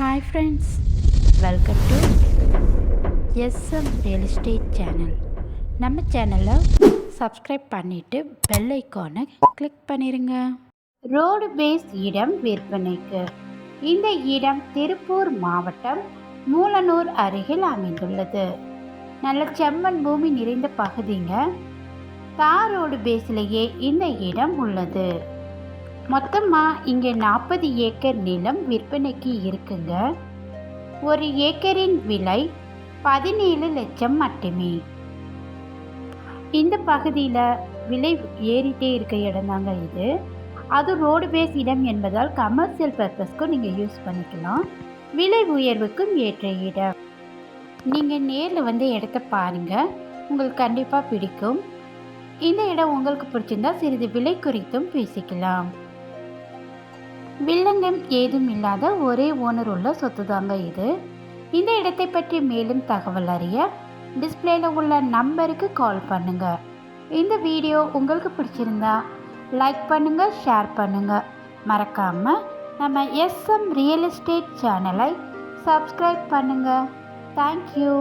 Hi friends welcome to SM real estate channel நம்ம சேனலை subscribe பண்ணிவிட்டு பெல் ஐக்கானை கிளிக் பண்ணிடுங்க ரோடு பேஸ் இடம் விற்பனைக்கு. இந்த இடம் திருப்பூர் மாவட்டம் மூலனூர் அருகில் அமைந்துள்ளது. நல்ல செம்மண் பூமி நிறைந்த பகுதிங்க. தார் ரோடு பேஸ்லேயே இந்த இடம் உள்ளது. மொத்தமாக இங்கே நாற்பது ஏக்கர் நிலம் விற்பனைக்கு இருக்குங்க. ஒரு ஏக்கரின் விலை பதினேழு லட்சம் மட்டுமே. இந்த பகுதியில் விலை ஏறிட்டே இருக்க இடம் தாங்க இது. அது ரோடு பேஸ் இடம் என்பதால் கமர்ஷியல் பர்பஸ்க்கும் நீங்கள் யூஸ் பண்ணிக்கலாம். விலை உயர்வுக்கும் ஏற்ற இடம். நீங்கள் நேரில் வந்து இடத்த பாருங்கள் உங்களுக்கு கண்டிப்பாக பிடிக்கும். இந்த இடம் உங்களுக்கு பிடிச்சிருந்தா சிறிது விலை குறித்தும் பேசிக்கலாம். வில்லங்கம் ஏதும் இல்லாத ஒரே ஓனர் உள்ள சொத்து தாங்க இது. இந்த இடத்தை பற்றி மேலும் தகவல் அறிய டிஸ்பிளேல உள்ள நம்பருக்கு கால் பண்ணுங்க. இந்த வீடியோ உங்களுக்கு பிடிச்சிருந்தா லைக் பண்ணுங்க ஷேர் பண்ணுங்க. மறக்காம நம்ம எஸ்எம் ரியல் எஸ்டேட் சேனலை சப்ஸ்கிரைப் பண்ணுங்க. Thank you